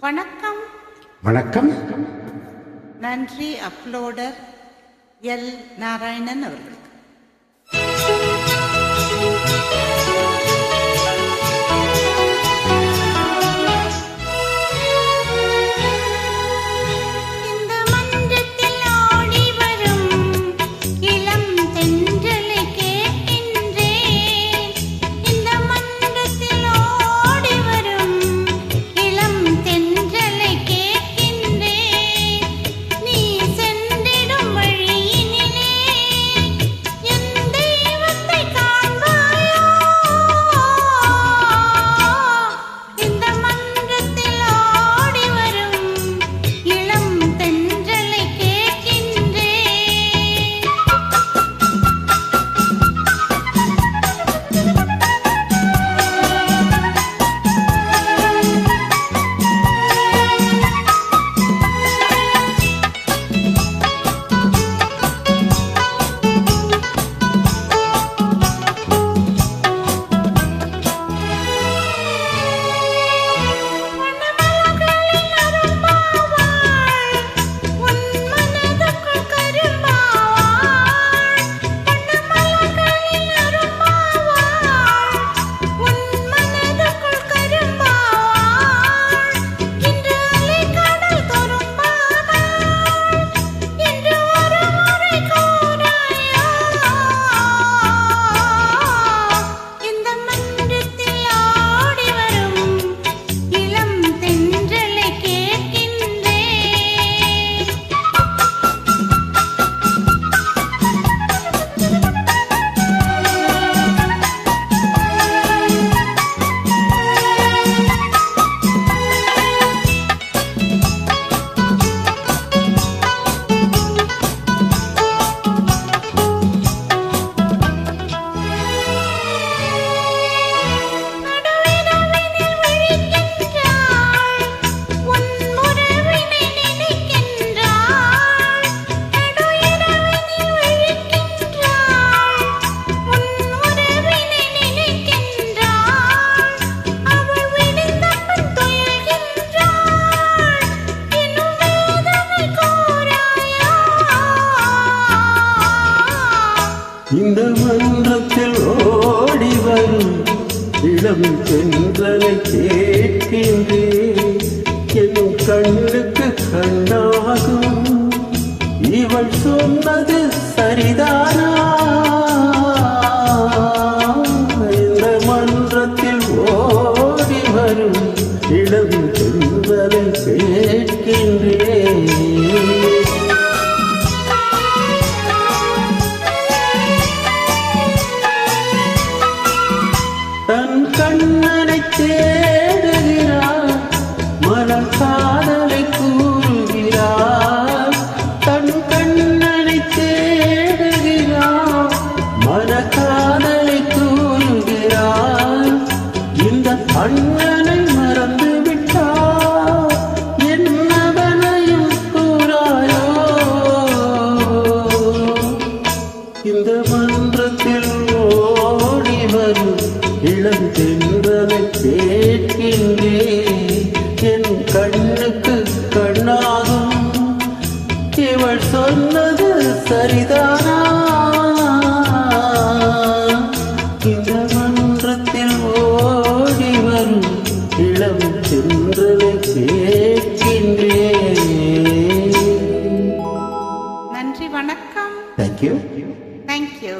வணக்கம். வணக்கம். நன்றி அப்லோடர் எல் நாராயணன் அவர்களுக்கு. இந்த மன்றத்தில் ஓடி வரும் இளம் தென்றலை கேட்கின்றேன். என் கண்ணுக்கு கண்ணாகும். இவள் சொன்னது சரிதானா? இந்த மன்றத்தில் ஓடி வரும் இளம் தென்றலை கேட்கின்றேன். இளம் தென்றலை கேட்கின்றேன் என் கண்ணுக்கு கண்ணாகும். இவள் சொன்னது சரிதானா? இந்த மன்றத்தில் ஓடி வரும் இளம் தென்றலை கேட்கின்றேன் நன்றி வணக்கம். Thank you thank you